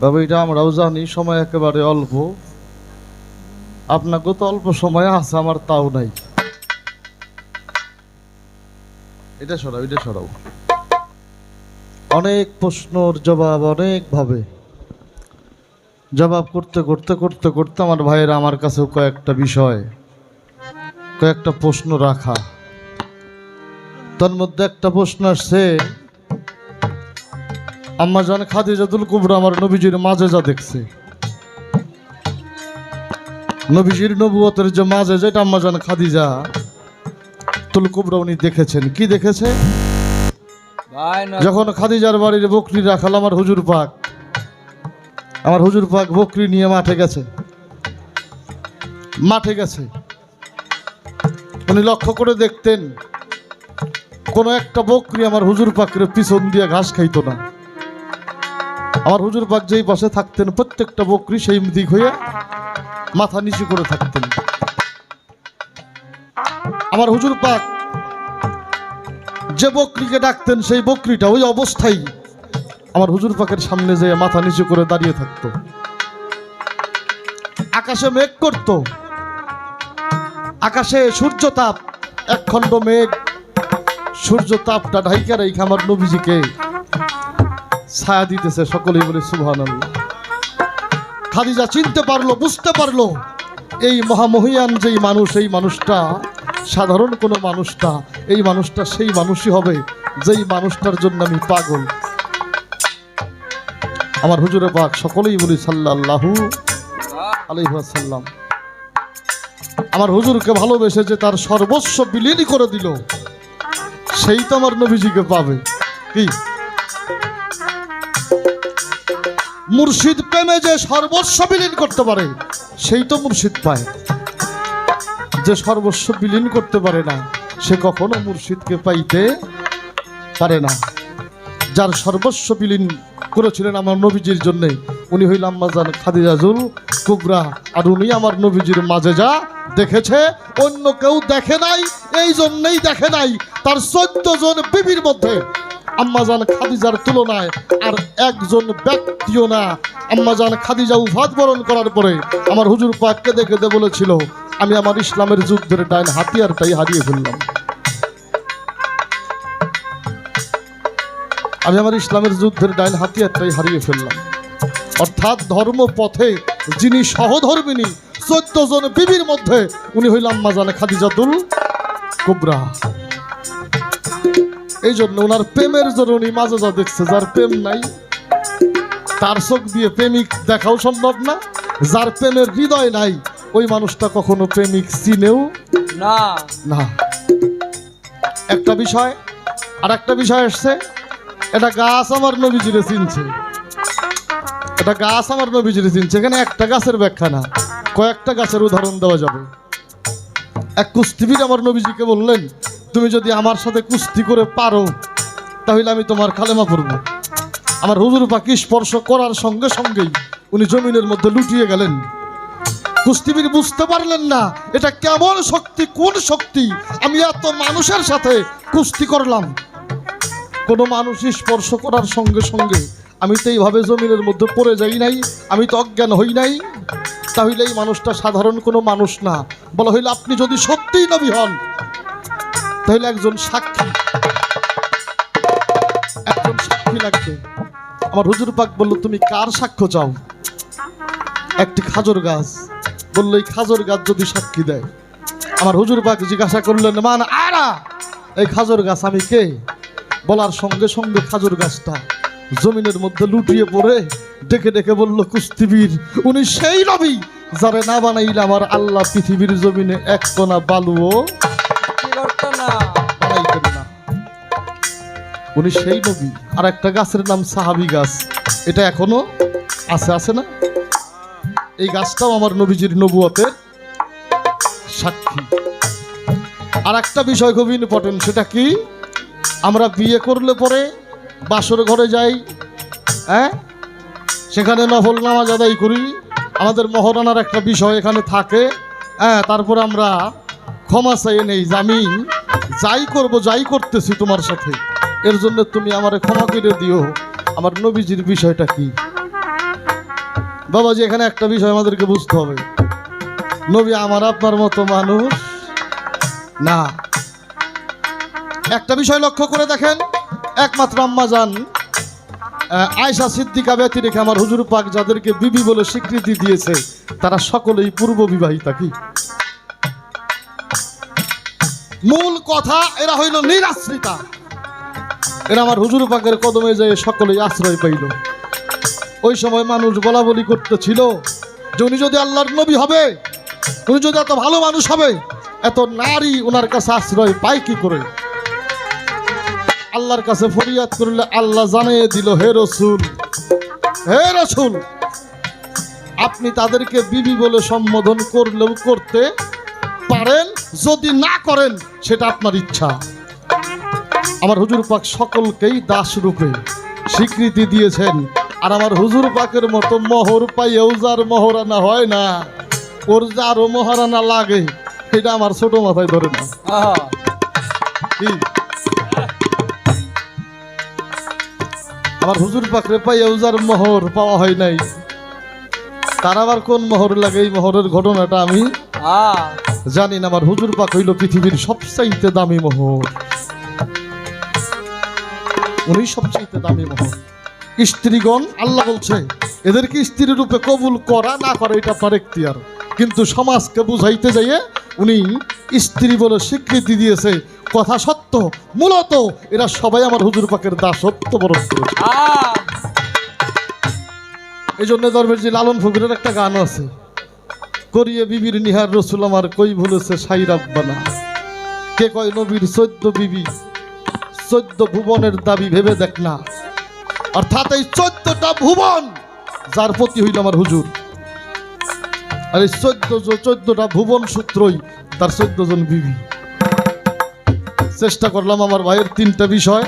বাবা, এটা আমরাও জানি, সময় একেবারে অল্প। আপনাকেও তো অল্প সময় আছে, আমার তাও নাই। এটা সরাও এটা সরাও। অনেক প্রশ্নর জবাব, অনেক ভাবে। জবাব করতে করতে করতে করতে আমার ভাইয়েরা আমার কাছে কয়েকটা বিষয়, কয়েকটা প্রশ্ন রাখা। তার মধ্যে একটা প্রশ্ন আসছে আম্মা জান খাদিজাতুল কুবরা আমার নবীজির মাঝে যা দেখছে। নবীজির নবুয়তের যে মাঝে যেটা আম্মা জান খাদিজা তুল কুবরা উনি দেখেছেন। কি দেখেছে? যখন খাদিজার বাড়ির বকরি রাখাল আমার হুজুর পাক আমার হুজুর পাক বকরি নিয়ে মাঠে গেছে। মাঠে গেছে। উনি লক্ষ্য করে দেখতেন কোনো একটা বকরি আমার হুজুর পাকের পিছন দিয়ে ঘাস খাইতো না। আমার হুজুর পাক যেই পাশে থাকতেন, প্রত্যেকটা বকরি সেই দিক হয়ে মাথা নিচু করে থাকতেন। আমার হুজুর পাক যে বকরিকে ডাকতেন, সেই বকরিটা ওই অবস্থায় আমার হুজুর পাকের সামনে যে মাথা নিচু করে দাঁড়িয়ে থাকতো। আকাশে মেঘ করত। আকাশে সূর্য তাপ এক খণ্ড মেঘ। সূর্য তাপটা ঢাইকা রেখে আমার নবীজিকে ছায়া দিতেছে সকলেই বলে সুবহান খাদিজা চিনতে পারল, বুঝতে পারল, এই মহামহিয়ান যেই মানুষ, এই মানুষটা, সাধারণ কোনো মানুষটা, এই মানুষটা সেই মানুষই হবে যেই মানুষটার জন্য আমি পাগল। আমার হুজুরে পাক সকলেই বলি, সাল্লাল্লাহু আলাইহাল্লাম আমার হুজুরকে ভালোবেসে যে তার সর্বস্ব বিলীন করে দিল, সেই তো আমার নবীজিকে পাবে। কি? মুর্শিদ প্রেমে যে সর্বস্ব বিলীন করতে পারে, সেই তো মুর্শিদ পায়। যে সর্বস্ব বিলীন করতে পারে না, সে কখনো মুর্শিদকে পাইতে পারে না। যার সর্বস্ব বিলীন করেছিলেন আমার নবীজির জন্য, উনি হইল আম্মাজান খাদিজাজুল কুবরা, আর উনি আমার নবীজির মাঝে যা দেখেছে, অন্য কেউ দেখে নাই, এই জন্যই দেখে নাই। তার চোদ্দ জন বিবির মধ্যে আম্মাজান খাদিজার তুলনায় আর একজন ব্যক্তিও না। আম্মাজান খাদিজা উফাত বরণ করার পরে আমার হুজুর পাককে দেখে দে বলেছিল, আমি আমার ইসলামের যুদ্ধের ডাইন হাতিয়ারটাই হারিয়ে ফেললাম। আমি আমার ইসলামের যুদ্ধের ডাইন হাতিয়ারটাই হারিয়ে ফেললাম। অর্থাৎ ধর্ম পথে যিনি সহধর্মিনী, চোদ্দ জন বিবির মধ্যে উনি হইলাম মাজানে খাদিজাতুল কুবরা। এই জন্য ওনার প্রেমের জন্য উনি মাঝে যা দেখছে যার প্রেম নাই তার চোখ দিয়ে প্রেমিক দেখাও সম্ভব না যার প্রেমের হৃদয় নাই ওই মানুষটা কখনো প্রেমিক চিনেও না। না। একটা বিষয় আর একটা বিষয় আসছে এটা গাছ আমার নবীজিরে চিনছে। এটা গাছ আমার নবীজিরে চিনছে এখানে একটা গাছের ব্যাখ্যা না কয়েকটা গাছের উদাহরণ দেওয়া যাবে। এক কুস্তিবির আমার নবীজিকে বললেন তুমি যদি আমার সাথে কুস্তি করে পারো, তাহলে আমি তোমার খালেমা পড়ব আমার হুজুর পাখি স্পর্শ করার সঙ্গে সঙ্গেই উনি জমিনের মধ্যে লুটিয়ে গেলেন। কুস্তিবীর বুঝতে পারলেন না, এটা কেমন শক্তি, কোন শক্তি? আমি এত মানুষের সাথে কুস্তি করলাম। কোনো মানুষই স্পর্শ করার সঙ্গে সঙ্গে আমি তো এইভাবে জমিনের মধ্যে পড়ে যাই নাই, আমি তো অজ্ঞান হই নাই। তাহলে এই মানুষটা সাধারণ কোনো মানুষ না। বলা হইলে, আপনি যদি সত্যিই নবী হন তাহলে একজন সাক্ষী। একজন সাক্ষী লাগবে। আমার হুজুর পাক বলল, তুমি কার সাক্ষ্য চাও? একটি খাজর গাছ। বলল, এই খাজর গাছ যদি সাক্ষী দেয়। আমার হুজুর পাক জিজ্ঞাসা করলেন, মান আরা? এই খাজর গাছ আমি কে? বলার সঙ্গে সঙ্গে খাজর গাছটা জমিনের মধ্যে লুটিয়ে পড়ে ডেকে ডেকে বলল কুস্তিবীর উনি সেই নবী যারে না বানাইলে আমার আল্লাহ পৃথিবীর জমিনে এক কোনা বালুও উনি সেই নবী। আর একটা গাছের নাম সাহাবি গাছ। এটা এখনও আছে আছে না? এই গাছটাও আমার নবীজির নবুয়তের সাক্ষী। আর একটা বিষয় খুব ইম্পর্টেন্ট সেটা কি? আমরা বিয়ে করলে পরে বাসর ঘরে যাই হ্যাঁ? সেখানে নফল নামাজ আদায় করি। আমাদের মহরানার একটা বিষয় এখানে থাকে হ্যাঁ? তারপর আমরা ক্ষমা চাইয়ে নেই আমি যাই করব, যাই করতেছি তোমার সাথে। এর জন্য তুমি আমারে ক্ষমা করে দিও। আমার নবীজির বিষয়টা কি? বাবাজি, এখানে একটা বিষয় আমাদেরকে বুঝতে হবে। নবী আমার আপনার মতো মানুষ না। একটা বিষয় লক্ষ্য করে দেখেন, একমাত্র আম্মা যান আয়সা সিদ্দিকা ব্যতী রেখে আমার হুজুর পাক যাদেরকে বিবি বলে স্বীকৃতি দিয়েছে, তারা সকলেই পূর্ব বিবাহিতা কি? মূল কথা, এরা হইল নিরাশ্রিতা। এরা আমার হুজুর পাকের কদমে যেয়ে সকলেই আশ্রয় পাইল। ওই সময় মানুষ বলা বলি করতেছিল, যে উনি যদি আল্লাহর নবী হবে, উনি যদি এত ভালো মানুষ হবে, এত নারী ওনার কাছে আশ্রয় পায় কি করে? আল্লাহর কাছে ফরিয়াদ করলে আল্লাহ জানিয়ে দিল, হে রসুল হে রসুল, আপনি তাদেরকে বিবি বলে সম্বোধন করলেও করতে পারেন, যদি না করেন, সেটা আপনার ইচ্ছা। আমার হুজুর পাক সকলকেই দাস রূপে স্বীকৃতি দিয়েছেন। আর আমার হুজুর পাকের মতো মোহর পাইয়েও যার মহারানা হয় না ওর যে আরও মহারানা লাগে এটা আমার ছোট মাথায় ধরে না আমার হুজুর পাকরে পাইয়েও যার মোহর পাওয়া হয় নাই তার আবার কোন মোহর লাগে? এই মোহরের ঘটনাটা আমি জানি না। আমার হুজুর পাক হইল পৃথিবীর সবচাইতে দামি মোহর। উনি সবচাইতে দামি মোহর স্ত্রীগণ, আল্লাহ বলছে, এদেরকে স্ত্রী রূপে কবুল করা না করা, এটা আপনার এখতিয়ার। কিন্তু সমাজকে বুঝাইতে যাইয়ে উনি স্ত্রী বলে স্বীকৃতি দিয়েছে। কথা সত্য, মূলত এরা সবাই আমার হুজুর পাকের দাসত্ব বরণ করেছে। এই জন্য দরবের যে লালন ফকিরের একটা গান আছে। করিয়ে বিবির নিহার রসুল আমার কই ভুলেছে সাই কে কয় নবীর চোদ্দ বিবি? চোদ্দ ভুবনের দাবি ভেবে দেখ না। অর্থাৎ এই চোদ্দটা ভুবন, যার প্রতি হইল আমার হুজুর। আর এই চোদ্দ চোদ্দটা ভুবন সূত্রই তার চোদ্দ জন বিবি। চেষ্টা করলাম আমার ভাইয়ের তিনটা বিষয়।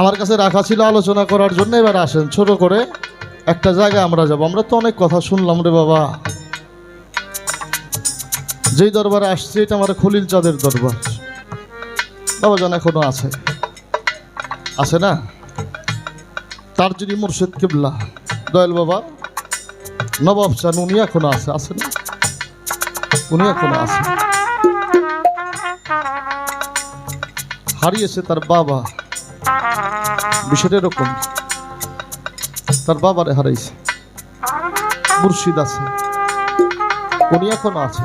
আমার কাছে রাখা ছিল আলোচনা করার জন্য, এবার আসেন ছোট করে একটা জায়গায় আমরা যাব। আমরা তো অনেক কথা শুনলাম রে বাবা। যেই দরবারে আসছে, এটা আমার খলিল চাঁদের দরবার। বাবা জান এখনও আছে। আছে না? তার যিনি মুর্শিদ কিবলা, দয়াল বাবা, নবাব চান, উনি এখনও আছে। আছে না? উনি এখনও আছে। হারিয়েছে তার বাবা। বিষয়টা এরকম। তার বাবারে হারাইছে। মুর্শিদ আছে। উনি এখনও আছে।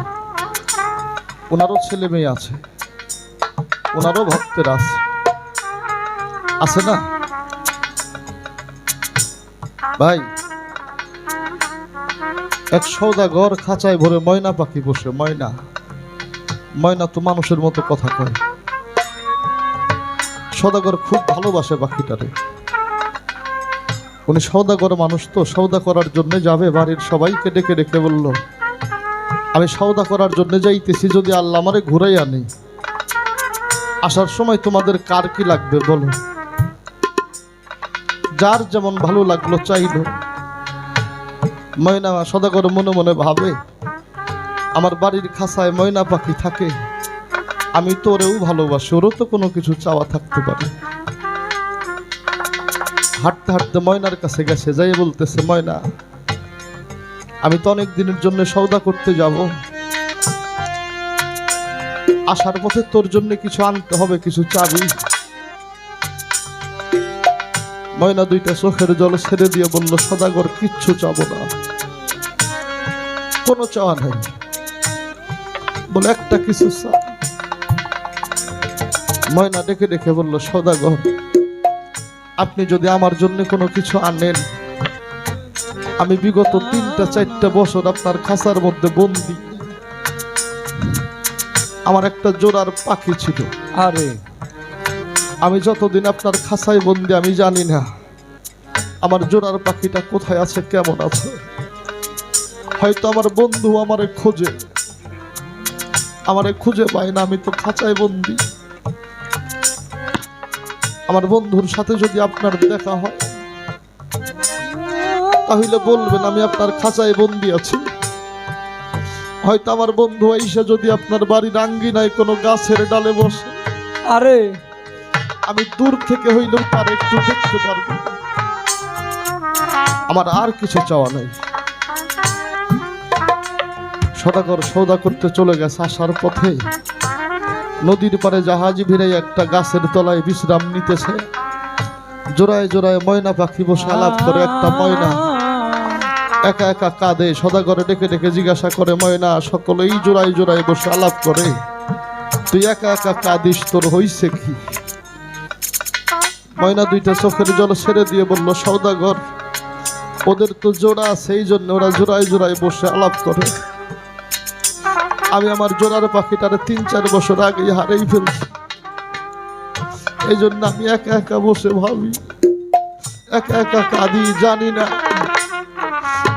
ওনারও ছেলে মেয়ে আছে। ওনারও ভক্তের আছে আছে না? ভাই, এক সৌদাগর খাঁচায় ভরে ময়না পাখি বসে, ময়না। ময়না তো মানুষের মতো কথা কয়। সৌদাগর খুব ভালোবাসে পাখিটারে। উনি সৌদাগর মানুষ তো, সৌদা করার জন্য যাবে, বাড়ির সবাইকে ডেকে ডেকে বলল, আমি সৌদা করার জন্য যাইতেছি, যদি আল্লাহ আমারে ঘুরাই আনি আসার সময় তোমাদের কার কি লাগবে বলো? যার যেমন ভালো লাগল চাইলো। ময়না সদাগর মনে মনে ভাবে, আমার বাড়ির খাসায় ময়না পাখি থাকে। আমি তো ওরেও ভালোবাসি, ওরও তো কোনো কিছু চাওয়া থাকতে পারে। হাঁটতে হাঁটতে ময়নার কাছে গেছে যাই বলতেছে, ময়না, আমি তো অনেক দিনের জন্য সৌদা করতে যাব। আসার পথে তোর জন্য কিছু আনতে হবে, কিছু চাবি। ময়না দুইটা চোখের জল ছেড়ে দিয়ে বলল, সদাগর, কিচ্ছু চাবো না। কোনো চাওয়া নাই। বলে, একটা কিছু চা। ময়না ডেকে ডেকে বলল, সদাগর, আপনি যদি আমার জন্য কোনো কিছু আনেন, আমি বিগত তিনটা চারটা বছর আপনার খাঁচার মধ্যে বন্দি আমার একটা জোড়ার পাখি ছিল। আরে। আমি যতদিন আপনার খাঁচায় বন্দি আমি জানি না আমার জোড়ার পাখিটা কোথায় আছে কেমন আছে। হয়তো আমার বন্ধু আমারে খোঁজে। আমারে খুঁজে পায় না আমি তো খাঁচায় বন্দি। আমার বন্ধুর সাথে যদি আপনার দেখা হয় তাহলে বলবেন আমি আপনার খাঁচায় বন্দি আছি। হয়তো আমার বন্ধু আইসা যদি আপনার বাড়ির আঙ্গিনায় কোনো গাছের ডালে বসে। আরে। আমি দূর থেকে হইলেও তার একটু দেখতে পারব। আমার আর কিছু চাওয়া নাই। সদাগর সৌদা করতে চলে গেছে আসার পথে। নদীর পারে জাহাজ ভিড়ে একটা গাছের তলায় বিশ্রাম নিতেছে। জোড়ায় জোড়ায় ময়না পাখি বসে আলাপ করে একটা ময়না। একা একা কাঁদে, সদাগরে ডেকে ডেকে জিজ্ঞাসা করে, ময়না, সকলেই জোড়ায় জোড়ায় বসে আলাপ করে। তুই একা একা কাঁদিস, তোর হইছে কি? ময়না দুইটা চোখের জল ছেড়ে দিয়ে বলল, সৌদাগর, ওদের তো জোড়া, সেই জন্য ওরা জোড়ায় জোড়ায় বসে আলাপ করে। আমি আমার জোড়ার পাখিটারে তিন চার বছর আগে হারেই ফেলছি। এই জন্য আমি একা একা বসে ভাবি, একা একা কাঁদি, জানি না।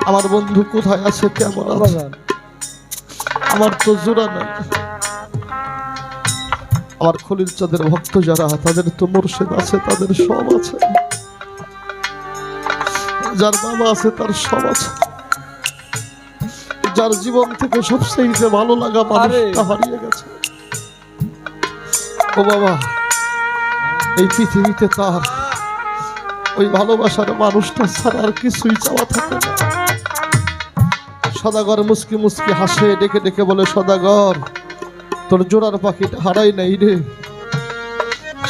আমার বন্ধু কোথায় আছে কেমন আছে? আমার তো জোড়া নাই। আমার খলিল চাঁদের ভক্ত যারা তাদের তো মুর্শিদ আছে তাদের সব আছে। যার বাবা আছে তার সব আছে। যার জীবন থেকে সবচেয়ে ভালো লাগা মানুষটা হারিয়ে গেছে। ও বাবা এই পৃথিবীতে তার ওই ভালোবাসার মানুষটা ছাড়া আর কিছুই চাওয়া থাকে না। সদাগর মুসকি মুসকি হাসে ডেকে ডেকে বলে সদাগর তোর জোড়ার পাখিটা হারাই নাই রে।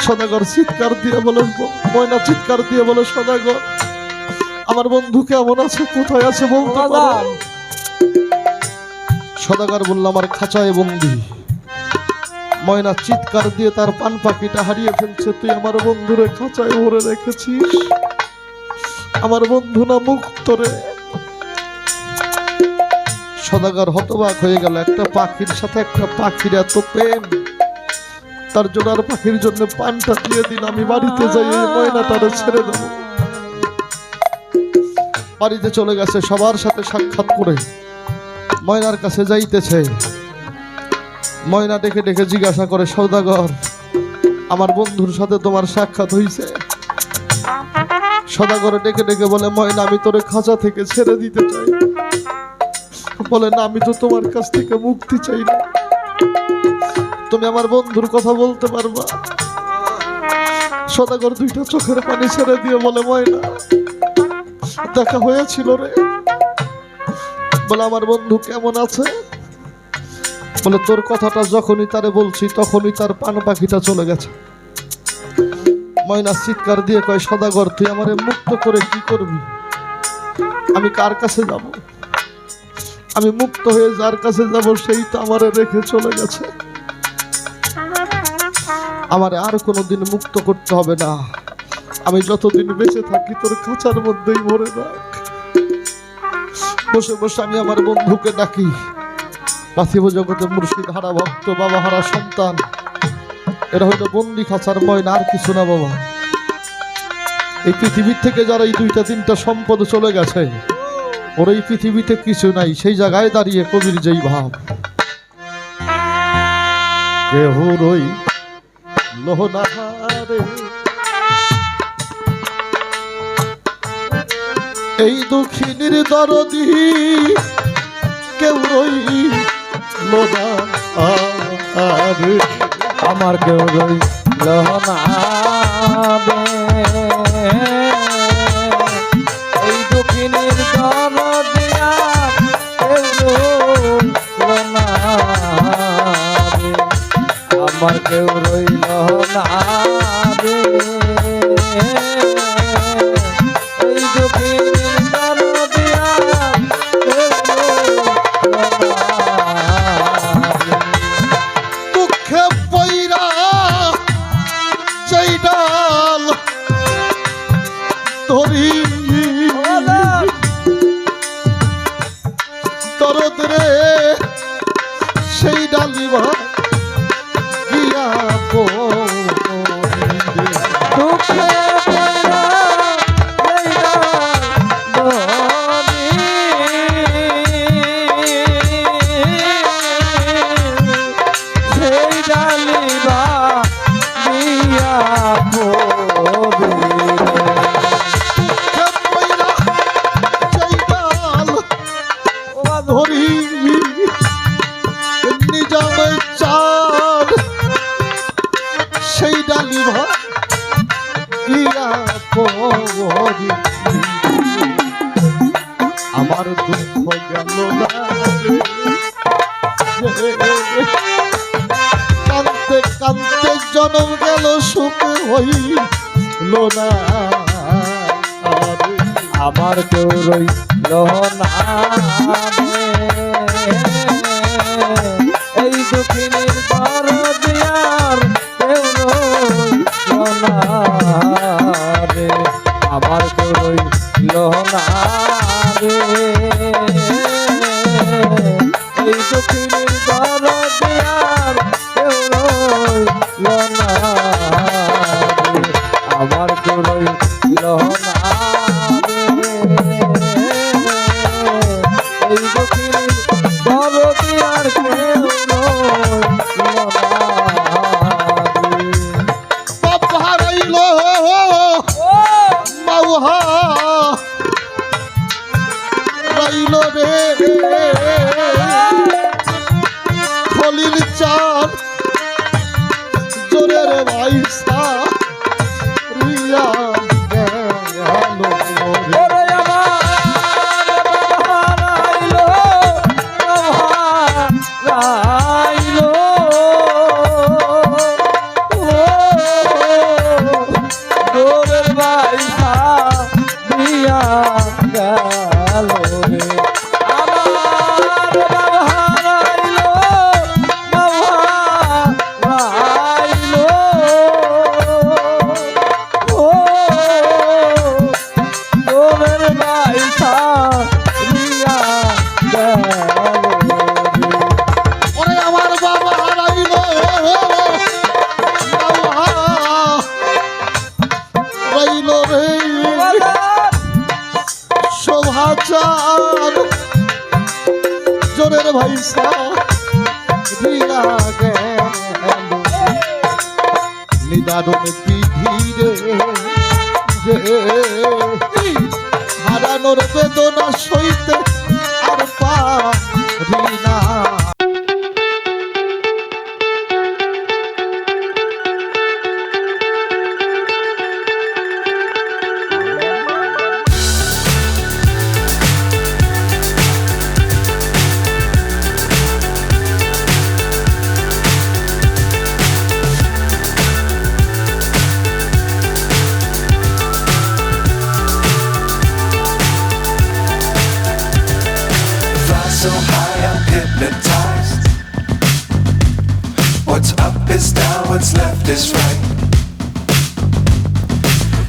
সদাগর চিৎকার দিয়ে বলে ময়না চিৎকার দিয়ে বলে সদাগর আমার বন্ধু কেমন আছে? কোথায় আছে বলতে পারো? সদাগর বলল আমার খাঁচায় বন্দি। ময়না চিৎকার দিয়ে তার পান পাখিটা হারিয়ে ফেলছে তুই আমার বন্ধুরে খাঁচায় ভরে রেখেছিস? আমার বন্ধু না মুক্ত রে। সদাগর হতবাক হয়ে গেল। একটা পাখির সাথে একটা পাখির এত প্রেম। তার জোড়ার পাখির জন্য পানটা দিয়ে দিন, আমি বাড়িতে যাই, এই ময়নাটারে ছেড়ে দেব। বাড়িতে চলে গেছে, সবার সাথে সাক্ষাৎ করে ময়নার কাছে যাইতেছে। ময়না ডেকে ডেকে জিজ্ঞাসা করে, সৌদাগর, আমার বন্ধুর সাথে তোমার সাক্ষাৎ হইছে? সদাগরে ডেকে ডেকে বলে, ময়না, আমি তোরে খাঁচা থেকে ছেড়ে দিতে চাই। বলে, না, আমি তো তোমার কাছ থেকে মুক্তি চাই না। তুমি আমার বন্ধুর কথা বলতে পারবা। সদাগর দুইটা চোখের পানি ছেড়ে দিয়ে বলে, ময়না, দেখা হয়েছিল রে। বলে, আমার বন্ধু কেমন আছে? বলে, তোর কথাটা যখনই তারে বলছি, তখনই তার পান পাখিটা চলে গেছে। ময়না চিৎকার দিয়ে কয়, সদাগর, তুই আমারে মুক্ত করে কি করবি? আমি কার কাছে যাব? আমি মুক্ত হয়ে যার কাছে যাব, সেই তো আমারে রেখে চলে গেছে। আমারে আর কোনোদিন মুক্ত করতে হবে না। আমি যতদিন বেঁচে থাকি, তোর খাঁচার মধ্যেই ভরে রাখ বসে বসে আমি আমার বন্ধুকে ডাকি। পার্থিব জগতে মুর্শিদ হারা ভক্ত, বাবা হারা সন্তান। এটা হয়তো বন্দি খাঁচার ময়না, আর কিছু না বাবা। এই পৃথিবীর থেকে যারা এই দুইটা, তিনটা সম্পদ চলে গেছে ওর এই পৃথিবীতে কিছু নাই, সেই জায়গায় দাঁড়িয়ে কবির যেই ভাব। রই এই দুঃখিনীর দরদি কেউ রই লোনা আমার কেউ রইল না আমার কেউ রইল না। সুখে হইল না। আমার কেউ রইল না। হারানোর বেদনা সইতে আর পারি না।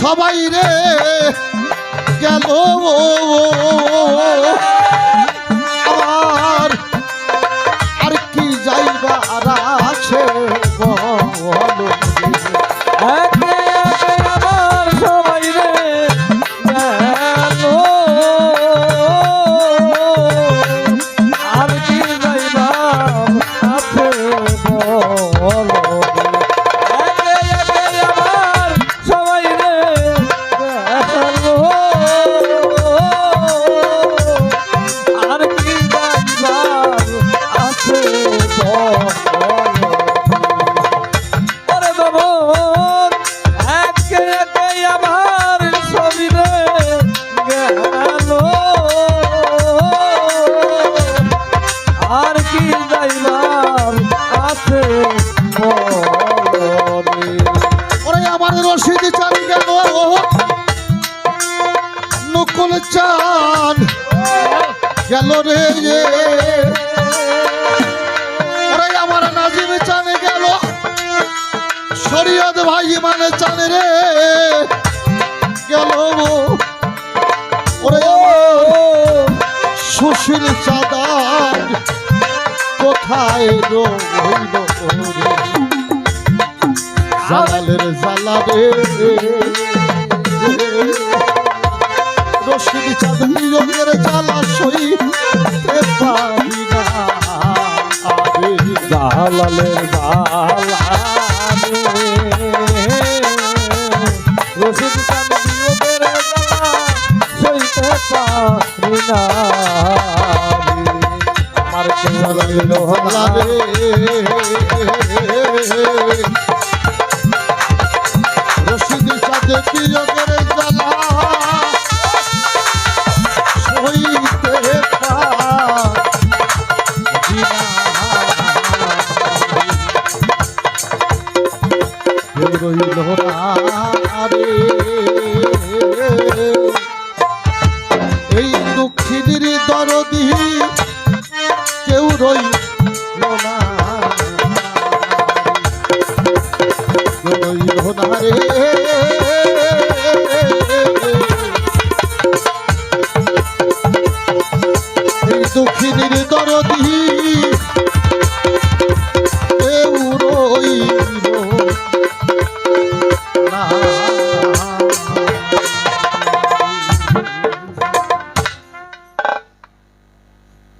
সবাই রে গেল মানে চানে রে। গেল সুশীল চাঁদার কোথায় রইল জালালের জালারে রশিদ চাঁদ নিরঙ্গের জ্বালা না। জালালের জালালে না। আমার কেউ রইল না রশিদ চাঁদে বিয়োগের জ্বালা সইতে রইল না রে।